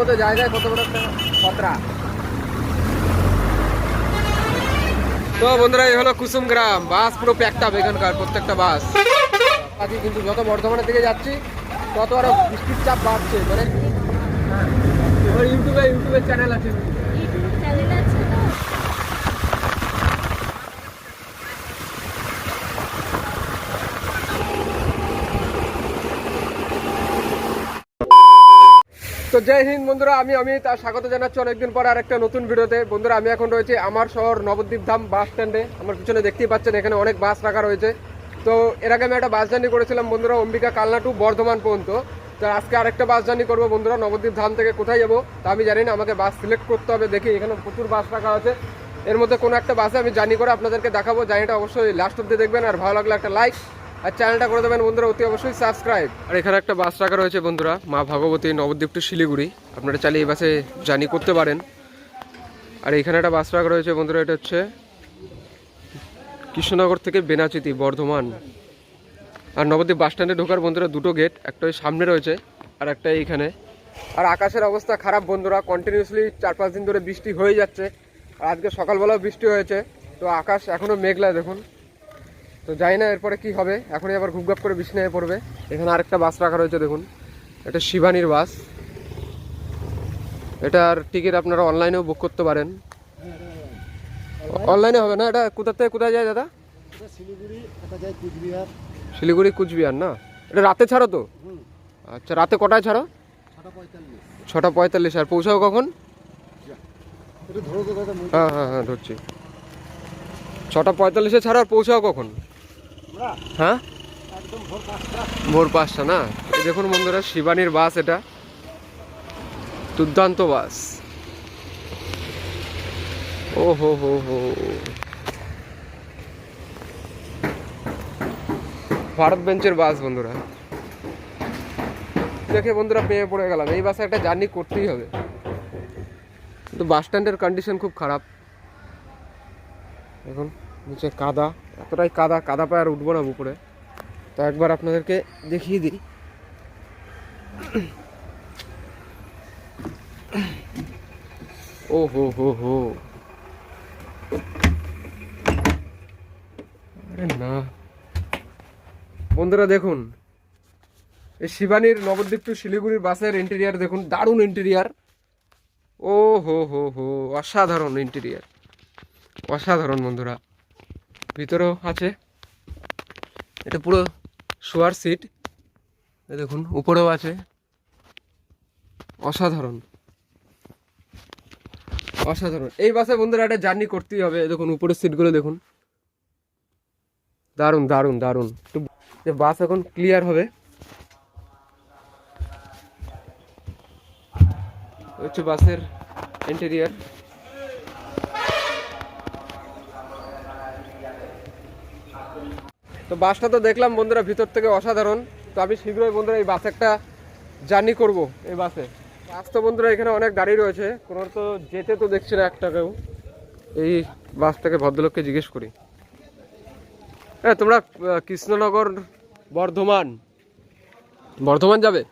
মতো জায়গায় কত বড় খতরা? তো বন্ধুরা এই হলো কুসুম গ্রাম। বাস পুরো প্যাকটা এখানকার প্রত্যেকটা বাস। আজকে কিন্তু যত বর্ধমানের দিকে যাচ্ছি তত আরও বৃষ্টির চাপ বাড়ছে। মানে হ্যাঁ, ইউটিউবে ইউটিউবের চ্যানেল আছে ইউটিউব চ্যানেল আছে তো তো জয় হিন্দ বন্ধুরা, আমি অমিত, আর স্বাগত জানাচ্ছি অনেকদিন পর আরেকটা নতুন ভিডিওতে। বন্ধুরা, আমি এখন রয়েছে আমার শহর নবদ্বীপ ধাম বাস স্ট্যান্ডে আমার পিছনে দেখতেই পাচ্ছেন, এখানে অনেক বাস রাখা রয়েছে। তো এর আগে আমি একটা বাস জার্নি করেছিলাম বন্ধুরা, অম্বিকা কালনা টু বর্ধমান পর্যন্ত। তো আজকে আরেকটা বাস জার্নি করব বন্ধুরা, নবদ্বীপ ধাম থেকে কোথায় যাব তা আমি জানি না, আমাকে বাস সিলেক্ট করতে হবে দেখি, এখানে প্রচুর বাস রাখা আছে। এর মধ্যে কোনো একটা বাসে আমি জার্নি করে আপনাদেরকে দেখাবো, জার্নিটা অবশ্যই লাস্ট অব্দি দেখবেন, আর ভালো লাগলে একটা লাইক আর চ্যানেলটা করে দেবেন বন্ধুরা অতি অবশ্যই সাবস্ক্রাইব আর এখানে একটা বাস রাখা রয়েছে বন্ধুরা মা ভগবতী নবদ্বীপ টু শিলিগুড়ি। আপনারা চাইলে এই বাসে জার্নি করতে পারেন। আর এখানে একটা বাস রাখা রয়েছে বন্ধুরা এটা হচ্ছে কৃষ্ণনগর থেকে বেনাচিতি বর্ধমান। আর নবদ্বীপ বাস স্ট্যান্ডে ঢোকার বন্ধুরা দুটো গেট একটা ওই সামনে রয়েছে আর একটা এইখানে। আর আকাশের অবস্থা খারাপ বন্ধুরা কন্টিনিউসলি চার পাঁচ দিন ধরে বৃষ্টি হয়ে যাচ্ছে। আর আজকে সকালবেলাও বৃষ্টি হয়েছে তো আকাশ এখনও মেঘলা দেখুন। তো জানি না এরপরে কি হবে। এখনই আবার ঘুপঘাপ করে নেমে পড়বে। এখানে আরেকটা বাস রাখা রয়েছে দেখুন। এটা শিবানীর বাস। এটার টিকিট আপনারা অনলাইনেও বুক করতে পারেন। অনলাইনে হবে না? এটা কোথা থেকে কোথায় যায় দাদা? শিলিগুড়ি কুচবিহার। না? এটা রাতে ছাড়ো তো? আচ্ছা রাতে কটায় ছাড়ো? ছটা পঁয়তাল্লিশ। আর পৌঁছাও কখন? হ্যাঁ হ্যাঁ হ্যাঁ ধরছি। ছটা পঁয়তাল্লিশে ছাড়ো আর পৌঁছাও কখন? হ্যাঁ? ভোর পাঁচটা না? দেখুন বন্ধুরা, শিবানীর বাস এটা। দুর্দান্ত বাস। ও হো হো হো। ভারত বেঞ্চের বাস বন্ধুরা। দেখে বন্ধুরা পেয়ে পড়ে গেলাম। এই বাসে একটা জার্নি করতেই হবে। কিন্তু বাস স্ট্যান্ডের কন্ডিশন খুব খারাপ। এখন নিচে কাদা। এতটাই কাদা কাদা পায়ে আর উঠবো না উপরে। তো একবার আপনাদেরকে দেখিয়ে দিই। ও হো হো হো না। বন্ধুরা দেখুন, এই শিবানীর নবদ্বীপ টু শিলিগুড়ির বাসের ইন্টেরিয়ার দেখুন, দারুণ ইন্টেরিয়ার ও হো হো হো অসাধারণ ইন্টেরিয়ার অসাধারণ বন্ধুরা। ভিতরেও আছে। এটা পুরো শোয়ার সিট। দেখুন, উপরেও আছে। অসাধারণ। অসাধারণ। এই বাসে বন্ধুরা একটা জার্নি করতেই হবে। দেখুন, উপরের সিটগুলো দেখুন। দারুণ দারুণ দারুণ। একটু বাস এখন ক্লিয়ার হবে। হচ্ছে বাসের ইন্টেরিয়ার তো বাসটা তো দেখলাম বন্ধুরা ভিতর থেকে অসাধারণ। তো আমি শীঘ্রই বন্ধুরা এই বাসে একটা জার্নি করব এই বাসে। বাস তো বন্ধুরা এখানে অনেক গাড়ি রয়েছে। কোনো তো যেতে তো দেখছি না একটা কেউ। এই বাসটাকে ভদ্রলোককে জিজ্ঞেস করি। হ্যাঁ তোমরা কৃষ্ণনগর বর্ধমান। বর্ধমান যাবে?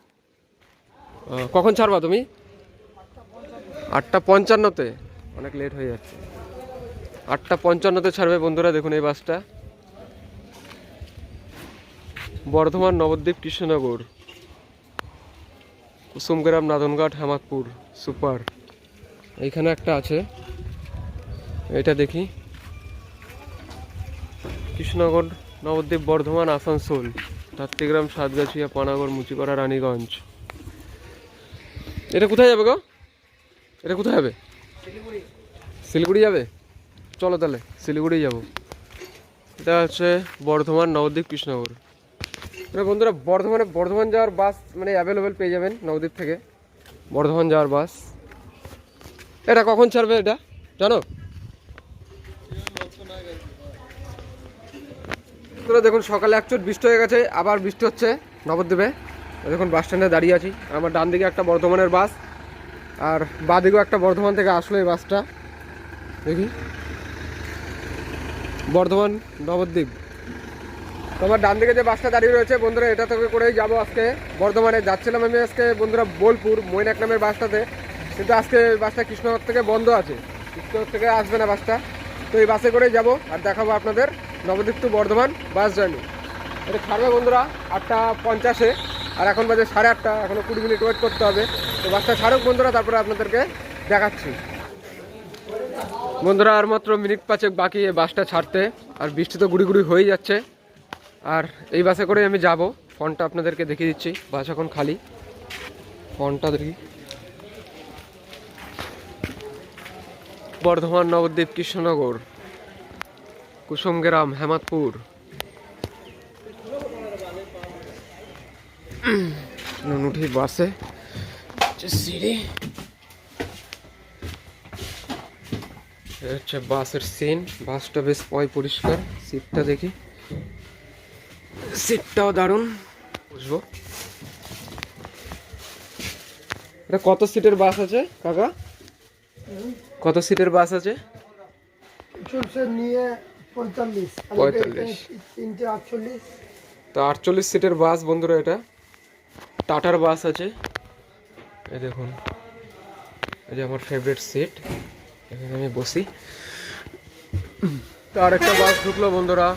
কখন ছাড়বা তুমি? আটটা পঞ্চান্নতে। অনেক লেট হয়ে যাচ্ছে। আটটা পঞ্চান্নতে ছাড়বে বন্ধুরা, দেখুন এই বাসটা। বর্ধমান নবদ্বীপ কৃষ্ণনগর কুসুমগ্রাম নাদনঘাট হেমাদপুর সুপার। এইখানে একটা আছে এটা দেখি। কৃষ্ণনগর নবদ্বীপ বর্ধমান আসানসোল ধাত্রিগ্রাম সাতগাছিয়া পানাগড় মুচিপাড়া রানীগঞ্জ। এটা কোথায় যাবে গো? এটা কোথায় যাবে? শিলিগুড়ি। যাবে? চলো তাহলে শিলিগুড়ি যাব। এটা হচ্ছে বর্ধমান নবদ্বীপ কৃষ্ণনগর। মানে বন্ধুরা, বর্ধমানে, বর্ধমান যাওয়ার বাস মানে অ্যাভেলেবেল পেয়ে যাবেন নবদ্বীপ থেকে। বর্ধমান যাওয়ার বাস এটা কখন ছাড়বে এটা? জানো? তোরা দেখুন, সকালে একচোট বৃষ্টি হয়ে গেছে, আবার বৃষ্টি হচ্ছে নবদ্বীপে। দেখুন বাস স্ট্যান্ডে দাঁড়িয়ে আছি। আমার ডান দিকে একটা বর্ধমানের বাস আর বাঁ দিকেও একটা বর্ধমান থেকে আসলো এই বাসটা দেখি। বর্ধমান, নবদ্বীপ। তোমার ডান দিকে যে বাসটা দাঁড়িয়ে রয়েছে, বন্ধুরা, এটা থেকে করেই যাব আজকে। বর্ধমানে যাচ্ছিলাম আমি আজকে, বন্ধুরা, বোলপুর, মৈনাক নামের বাসটাতে। কিন্তু আজকে বাসটা কৃষ্ণনগর থেকে বন্ধ আছে। কৃষ্ণনগর থেকে আসবে না বাসটা। তো এই বাসে করেই যাব আর দেখাবো আপনাদের Nabadwip to Bardhaman bus journey. এটা ছাড়বে বন্ধুরা, আটটা পঞ্চাশে। আর এখন বাজে সাড়ে আটটা, এখনও কুড়ি মিনিট ওয়েট করতে হবে। তো বাসটা ছাড়ুক বন্ধুরা, তারপরে আপনাদেরকে দেখাচ্ছি। বন্ধুরা, আর মাত্র মিনিট পাঁচেক বাকি বাসটা ছাড়তে। আর বৃষ্টি তো গুড়ি গুড়ি হয়েই যাচ্ছে। আর এই বাসে করে আমি যাব। ফোনটা আপনাদেরকে দেখিয়ে দিচ্ছি। বাস এখন খালি। ফোনটা দেখি। বর্ধমান নবদ্বীপ কৃষ্ণনগর কুসুমগ্রাম হেমাদপুর। উঠি বাসে। সিঁড়ি। হচ্ছে বাসের সিন। বাসটা বেশ পয় পরিষ্কার। সিটটা দেখি। সিটটাও দারুণ। বুঝব। এটা কত সিটের বাস আছে কাকা? কত সিটের বাস আছে? চলছে নিয়ে পঁয়তাল্লিশ। পঁয়তাল্লিশ। তিনটে আটচল্লিশ। তো আটচল্লিশ সিটের বাস বন্ধুরা এটা। টাটার বাস আছে। এই দেখুন। এই যে আমার ফেভারিট সিট এখানে আমি বসি। তো আরেকটা বাস ঢুকলো বন্ধুরা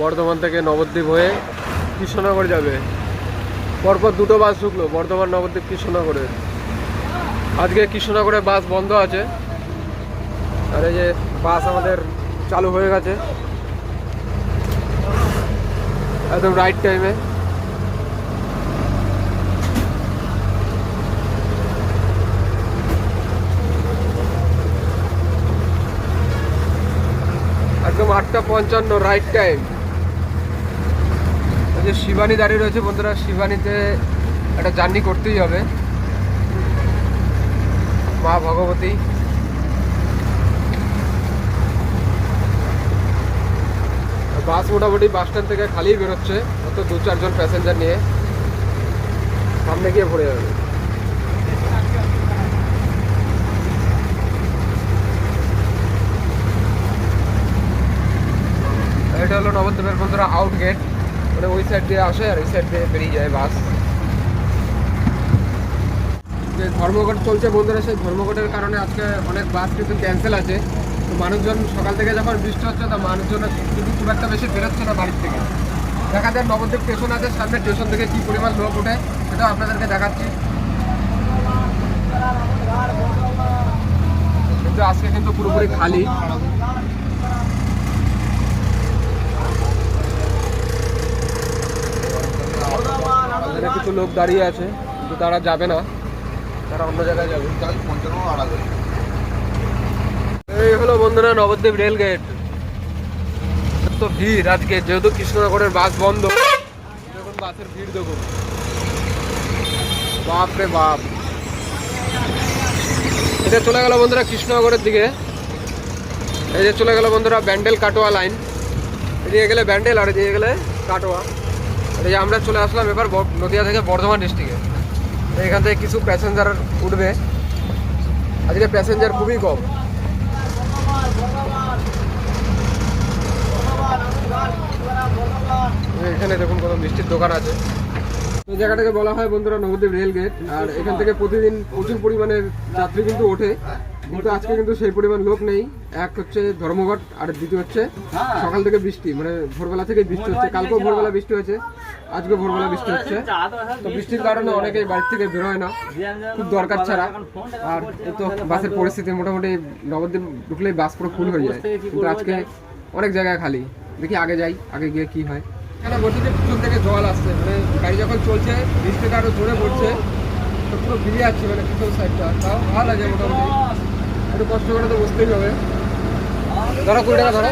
বর্ধমান থেকে নবদ্বীপ হয়ে। কৃষ্ণনগর যাবে। পরপর দুটো বাস ঢুকলো, বর্ধমান নবদ্বীপ কৃষ্ণনগরে। আজকে কৃষ্ণনগরে বাস বন্ধ আছে। আর এই যে বাস আমাদের চালু হয়ে গেছে। একদম রাইট টাইমে একদম আটটা পঞ্চান্ন রাইট টাইম যে শিবানী দাঁড়িয়ে রয়েছে বন্ধুরা, শিবানীতে একটা জার্নি করতেই হবে। মা ভগবতী। বাস মোটামুটি বাস স্ট্যান্ড থেকে খালি বেরোচ্ছে, অত দু চারজন প্যাসেঞ্জার নিয়ে। সামনে গিয়ে ভরে যাবে। এটা হলো নবদ্বীপের বন্ধুরা আউট গেট মানে ওই সাইড দিয়ে আসে আর এই সাইড দিয়ে বেরিয়ে যায় বাস যে ধর্মঘট চলছে বন্ধুরা, সেই ধর্মঘটের কারণে আজকে অনেক বাস কিন্তু ক্যান্সেল আছে। তো মানুষজন সকাল থেকে যখন বৃষ্টি হচ্ছে, তা মানুষজন কিন্তু খুব একটা বেশি বেরোচ্ছে না বাড়ির থেকে। দেখা যায় নবদ্বীপ স্টেশন আছে, সামনে স্টেশন থেকে কী পরিমাণ লোক ওঠে, সেটাও আপনাদেরকে দেখাচ্ছি। কিন্তু আজকে কিন্তু পুরোপুরি খালি এখানে কিছু লোক দাঁড়িয়ে আছে, কিন্তু তারা যাবে না। তারা অন্য জায়গায় যাবে। এই হলো বন্ধুরা নবদ্বীপ রেল গেট। তো ভিড় আজকে, যেহেতু কৃষ্ণনগরের বাস বন্ধ। দেখুন বাসের ভিড়, দেখুন। বাপ রে বাপ। এটা চলে গেল বন্ধুরা কৃষ্ণনগরের দিকে। এই যে চলে গেল বন্ধুরা ব্যান্ডেল কাটোয়া লাইন। এদিকে গেলে ব্যান্ডেল আর এদিকে গেলে কাটোয়া। এই যে আমরা চলে আসলাম এবার নদিয়া থেকে বর্ধমান ডিস্ট্রিক্টে এখান থেকে কিছু প্যাসেঞ্জার উঠবে। আজকে প্যাসেঞ্জার খুবই কম। এখানে দেখুন কত মিষ্টির দোকান আছে। এই জায়গাটাকে বলা হয় বন্ধুরা নবদ্বীপ রেল গেট আর এখান থেকে প্রতিদিন প্রচুর পরিমাণে যাত্রী কিন্তু ওঠে। কিন্তু আজকে কিন্তু সেই পরিমাণ লোক নেই। এক হচ্ছে ধর্মঘট আর দ্বিতীয় হচ্ছে সকাল থেকে বৃষ্টি মানে ভোরবেলা থেকে বৃষ্টি হচ্ছে। কালকেও ভোরবেলা বৃষ্টি হয়েছে আজকে ভোরবেলা বৃষ্টি হচ্ছে। তো বৃষ্টির কারণে অনেকেই বাড়ি থেকে বেরোয় না। খুব দরকার ছাড়া। আর তো বাসের পরিস্থিতি মোটামুটি নবদ্বীপ ঢুকলেই বাস পুরো ফুল হয়ে যায়। কিন্তু আজকে অনেক জায়গায় খালি। দেখি আগে যাই আগে গিয়ে কি হয়। এখানে বলছি পিছন থেকে জল আসছে মানে গাড়ি যখন চলছে বৃষ্টিটা আরও জোরে পড়ছে তো পুরো ভিজে যাচ্ছে মানে পিছন সাইডটা তাও ভালো লাগে মোটামুটি। একটু কষ্ট করে তো হবে। ধরো কুড়ি টাকা ধরো।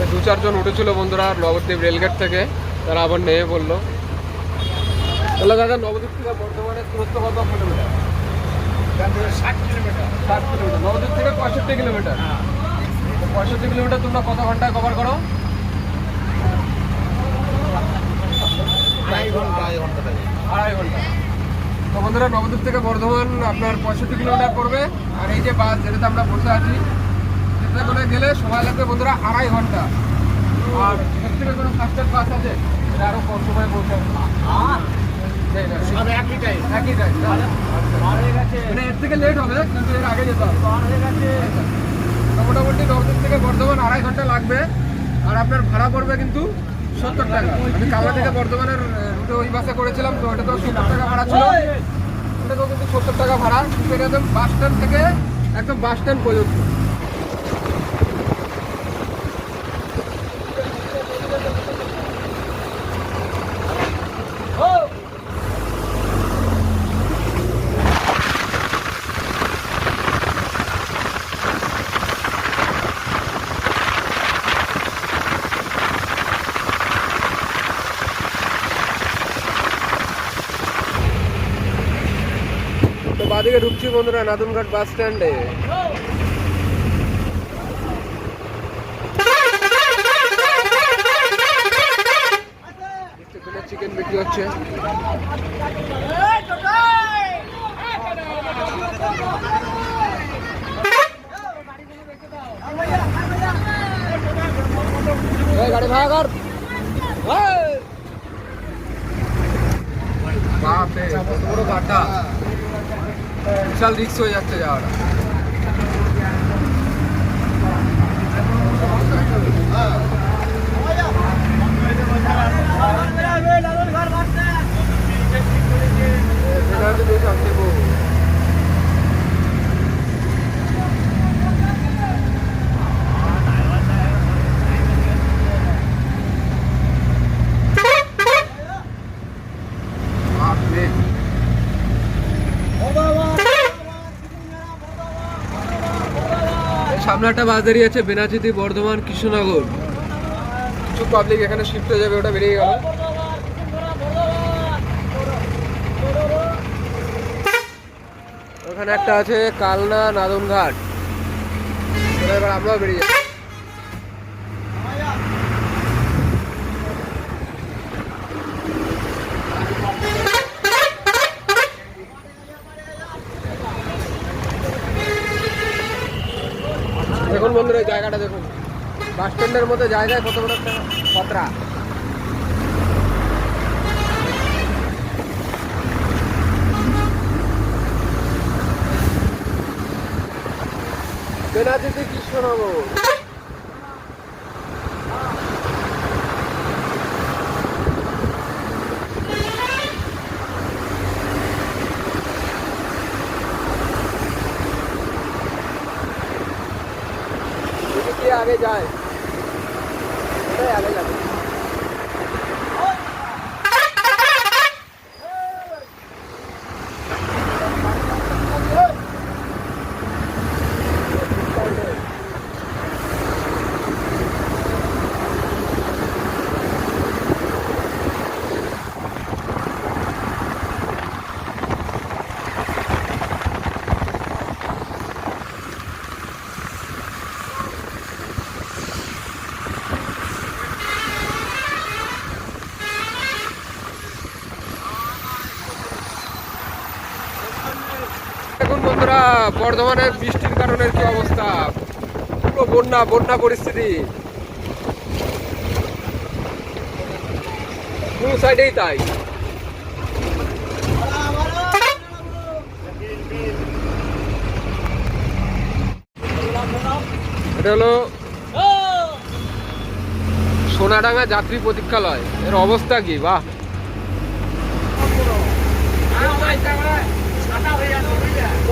ওই দু চারজন উঠেছিল বন্ধুরা নবদ্বীপ রেলগেট থেকে। তারা আবার নেমে পড়ল। তাহলে দাদা নবদ্বীপ থেকে বর্ধমানের দূরত্ব কত কিলোমিটার? ষাট কিলোমিটার। ষাট কিলোমিটার। নবদ্বীপ থেকে পঁয়ষট্টি কিলোমিটার। তো পঁয়ষট্টি কিলোমিটার তোমরা কত ঘন্টায় কভার করো? আড়াই ঘণ্টা তো বন্ধুরা নবদ্বীপ থেকে বর্ধমান আপনার পঁয়ষট্টি কিলোমিটার পড়বে আর এই যে বাস যেটাতে আমরা বসে আছি সেটা করে গেলে সময় লাগবে বন্ধুরা আড়াই ঘণ্টা। আর এর থেকে কোনো ফাস্টার বাস আছে? এটা আরও কম সময় পৌঁছাবে একই টাইম মানে এর থেকে লেট হবে কিন্তু এর আগে যেতে হবে। মোটামুটি নবদ্বীপ থেকে বর্ধমান আড়াই ঘণ্টা লাগবে। আর আপনার ভাড়া পড়বে কিন্তু সত্তর টাকা। আমি থেকে বর্ধমানের রুটে ওই বাসে করেছিলাম, তো ওটা তো সত্তর টাকা ভাড়া ছিল। ওটা তো কিন্তু সত্তর টাকা ভাড়া। একদম বাস স্ট্যান্ড থেকে একদম বাস স্ট্যান্ড পর্যন্ত তো বাদিকে বন্ধুরা নাদুনঘাট বাস স্ট্যান্ডে? চিকেন বিক্রি হচ্ছে। বড় গাড্ডা বিশাল রিক্স হয়ে যাচ্ছে যাওয়াটা বেশ আসছে গো। বাপরে। এই সামনে একটা বাস দাঁড়িয়ে আছে বেনাচিতি বর্ধমান, কৃষ্ণনগর। কিছু পাবলিক এখানে শিফট হয়ে যাবে, ওটা বেরিয়ে গেল। ওখানে একটা আছে কালনা নাদনঘাট। এবার আমরাও বেরিয়ে যাব দেখুন বন্ধুরা এই জায়গাটা দেখুন। বাস স্ট্যান্ডের মধ্যে জায়গায় কত বড় একটা পত্রা বেনাজিতে কৃষ্ণনগর। এদিকে আগে যায় ওটাই আগে যাবে এখন বন্ধুরা বর্ধমানের বৃষ্টির কারণে কি অবস্থা? পুরো বন্যা বন্যা পরিস্থিতি। দু সাইডেই তাই। এটা হলো সোনাডাঙ্গা যাত্রী প্রতীক্ষালয়। এর অবস্থা কি? বাহ।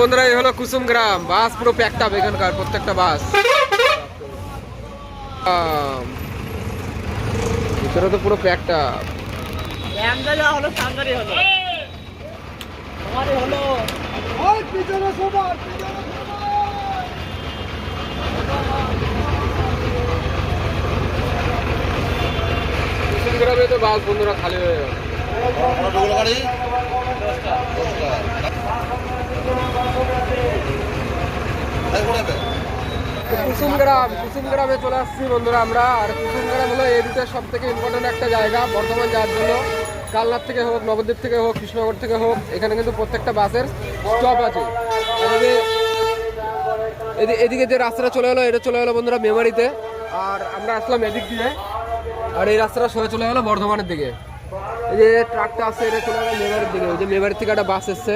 বন্ধুরা এই হলো কুসুম গ্রাম। বাস পুরো প্যাকটা এখানকার প্রত্যেকটা বাস। ভিতরে তো পুরো প্যাকড আপ ওই পিছনে সবার পিছনে গ্রামে তো বাস বন্ধুরা খালি হয়ে গেল। কুসুম গ্রাম কুসুম গ্রামে চলে আসছি বন্ধুরা আমরা। আর কুসুম গ্রাম হলো এই রুটের সব থেকে ইম্পর্টেন্ট একটা জায়গা বর্ধমান যাওয়ার জন্য। কালনাথ থেকে হোক, নবদ্বীপ থেকে হোক, কৃষ্ণনগর থেকে হোক, এখানে কিন্তু প্রত্যেকটা বাসের স্টপ আছে। এদিকে যে রাস্তাটা চলে গেলো এটা চলে গেলো বন্ধুরা মেমারিতে। আর আমরা আসলাম এদিক দিয়ে। আর এই রাস্তাটা সোজা চলে গেলো বর্ধমানের দিকে। এই যে ট্রাকটা আসছে এটা চলে গেলো মেমারির দিকে। ওই যে মেমারির থেকে একটা বাস এসছে।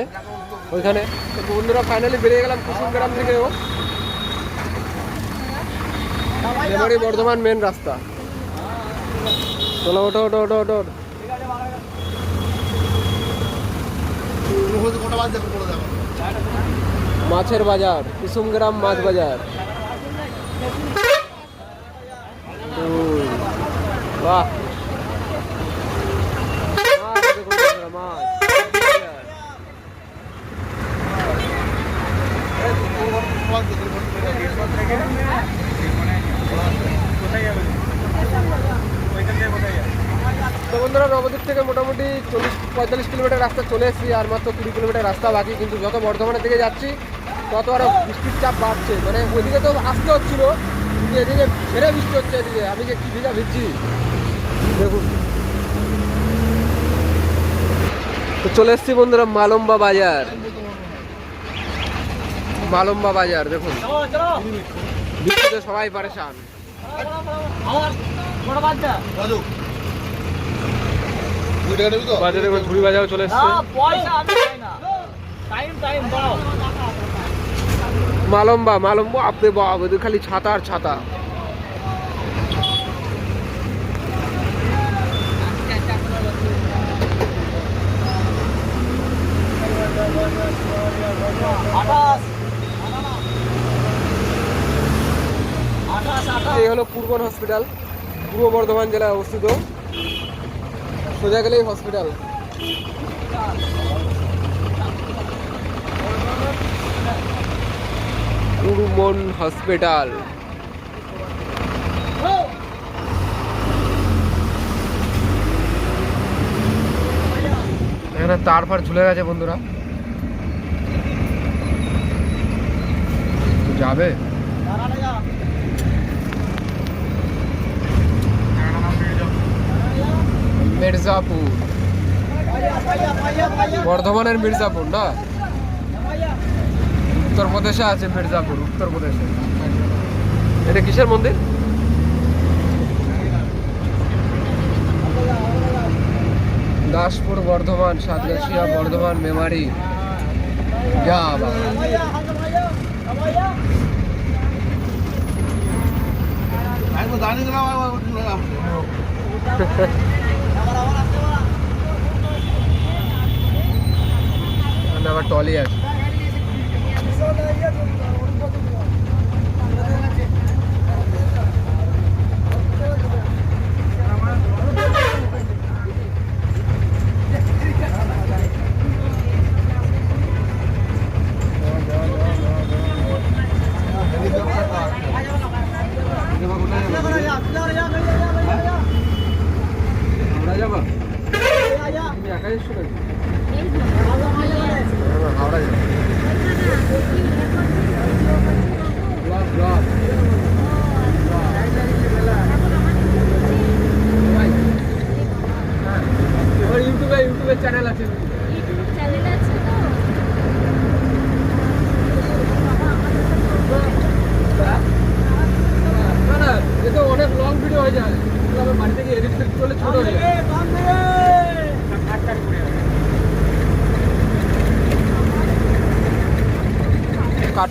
ওইখানে। তো বন্ধুরা ফাইনালি বেরিয়ে গেলাম কুসুম গ্রাম থেকেও মেমারি বর্ধমান মেন রাস্তা। চলো ওটো ওটো ওটো ওটো ওটো। মাছের বাজার কুসুমগ্রাম মাছ বাজার। হুম, বাহ মাছ দেখুন বন্ধুরা, মাছ। তো বন্ধুরা নবদ্বীপ থেকে মোটামুটি চল্লিশ পঁয়তাল্লিশ কিলোমিটার রাস্তা চলে এসেছি আর মাত্র কুড়ি কিলোমিটার রাস্তা বাকি কিন্তু যত বর্ধমানের দিকে যাচ্ছি তত আরও বৃষ্টির চাপ বাড়ছে। মানে ওইদিকে তো আসতে হচ্ছিল কিন্তু এদিকে ছেড়ে বৃষ্টি হচ্ছে এদিকে। আমি যে কি ভিজা ভিজছি। দেখুন। তো চলে এসেছি বন্ধুরা মালম্বা বাজার। মালম্বা বাজার দেখুন। বৃষ্টিতে সবাই পারেশান। বাজারে ঝুড়ি বাজারও চলে এসছে। মালম্বা মালম্বা আপনি বাপ ওদের খালি ছাতা আর ছাতা। এই হলো পূর্বন হসপিটাল পূর্ব বর্ধমান জেলায় অবস্থিত। সোজা গেলেই হসপিটাল পূর্বন হসপিটাল এখানে তার ফার ঝুলে গেছে বন্ধুরা। যাবে? মির্জাপুর। বর্ধমানের মির্জাপুর না? উত্তরপ্রদেশে আছে মির্জাপুর উত্তরপ্রদেশে। এটা কিসের মন্দির? দাসপুর বর্ধমান সাতগাছিয়া বর্ধমান মেমারি। যা বাবা। এখানে আবার টলি আছে হাওড়া যাবা তুমি একাই এসছো 高いじゃん。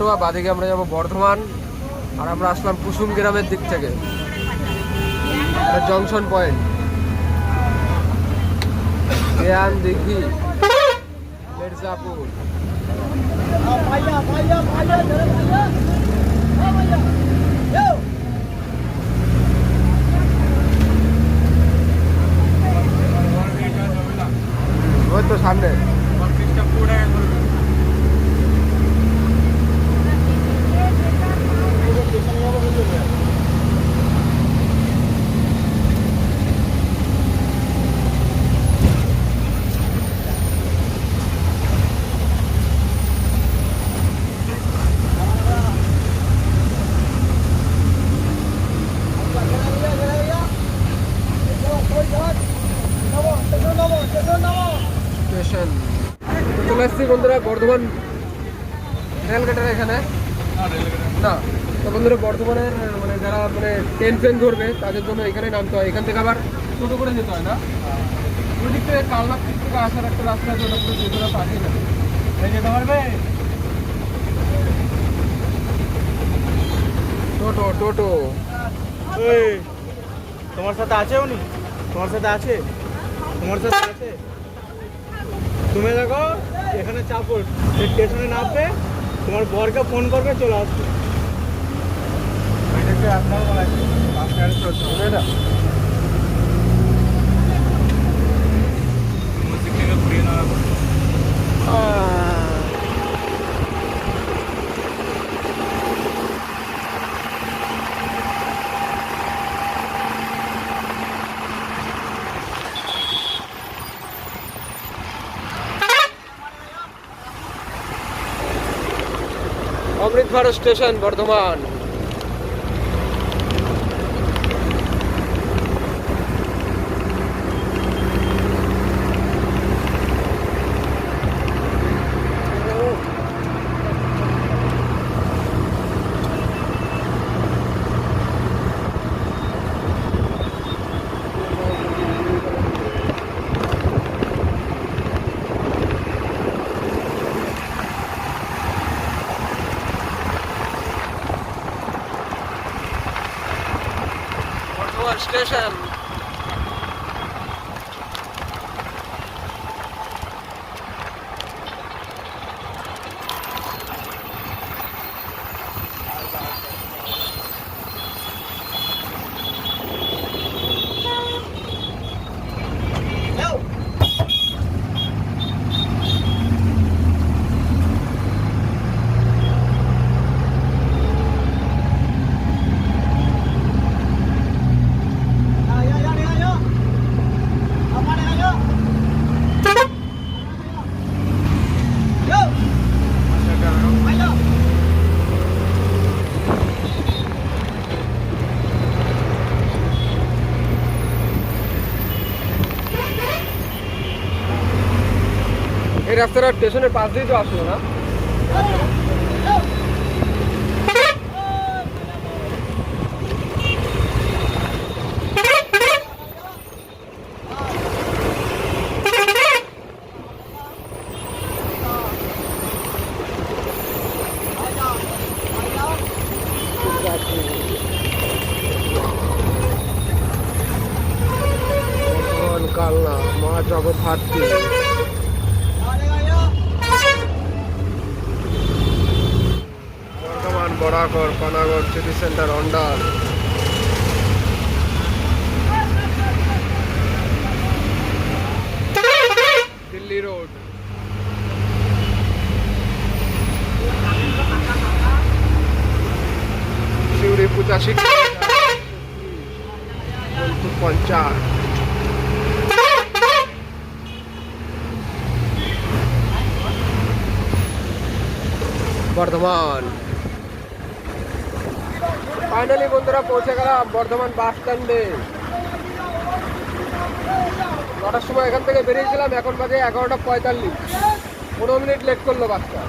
কাটোয়া বাদিকে আমরা যাব বর্ধমান, আর আমরা আসলাম কুসুম গ্রামের দিক থেকে। Junction point. জ্ঞান দিঘি, মির্জাপুর ভাইয়া ভাইয়া ভাইয়া ধরে ভাইয়া হ্যাঁ ভাইয়া যাও ওই তো সামনে স্টেশন চলে এসেছি বন্ধুরা বর্ধমান রেলগেটের এখানে? না তো বন্ধুরা বর্ধমানের মানে যারা মানে ট্রেন ফ্রেন ধরবে তাদের জন্য এখানে নামতে হয়। এখান থেকে আবার টোটো করে যেতে হয় না? ওই দিক থেকে কালনার দিক থেকে আসার একটা রাস্তা আছে ওটা পুরো টোটোটা পাঠিয়ে যাবে যেতে পারবে টোটো টোটো। ওই তোমার সাথে আছে উনি? তোমার সাথে আছে? তোমার সাথে আছে? তুমি দেখো। এখানে চাপো স্টেশনে নামবে তোমার বরকে ফোন করবে চলে আসবে। আপনার বলা আছে আপনার ঘুরিয়ে নেওয়া অমৃত ভারত স্টেশন বর্ধমান। বর্ধমান স্টেশন এই রাস্তাটা স্টেশনের পাশ দিয়ে তো আসলো না। বর্ধমান কালনা মা Jagaddhatri. Bardhaman Panagarh city centre Andal Delhi road Suri পঁচাশি পঞ্চাশ বর্ধমান ফাইনালি বন্ধুরা, পৌঁছে গেলাম বর্ধমান বাস স্ট্যান্ডে। নটার সময় এখান থেকে বেরিয়েছিলাম, এখন বাজে এগারোটা পঁয়তাল্লিশ। পনেরো মিনিট লেট করল বাসটা।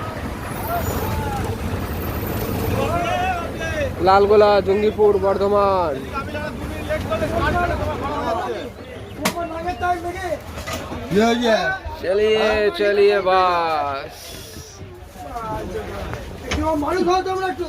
লালগোলা, জঙ্গিপুর, বর্ধমান। চলিয়ে চলিয়ে বাস। মানুষ তোমরা একটু।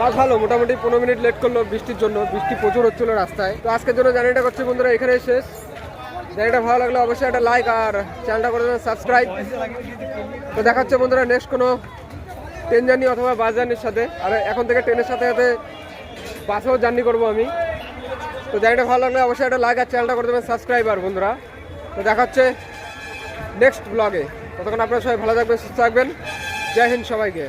বাস ভালো, মোটামুটি পনেরো মিনিট লেট করল বৃষ্টির জন্য, বৃষ্টি প্রচুর হচ্ছিল রাস্তায়। তো আজকের জন্য জার্নিটা করছি বন্ধুরা, এখানেই শেষ। জার্নিটা ভালো লাগলে অবশ্যই একটা লাইক আর চ্যানেলটা করে দেবেন সাবস্ক্রাইব তো দেখা হচ্ছে বন্ধুরা নেক্সট কোনো ট্রেন জার্নি অথবা বাস জার্নির সাথে। আর এখন থেকে ট্রেনের সাথে সাথে বাসেও জার্নি করব আমি। তো জায়গাটা ভালো লাগলে অবশ্যই একটা লাইক আর চ্যানেলটা করে দেবেন সাবস্ক্রাইব আর বন্ধুরা। তো দেখা হচ্ছে নেক্সট ব্লগে ততক্ষণ আপনারা সবাই ভালো থাকবেন, সুস্থ থাকবেন। জয় হিন্দ সবাইকে।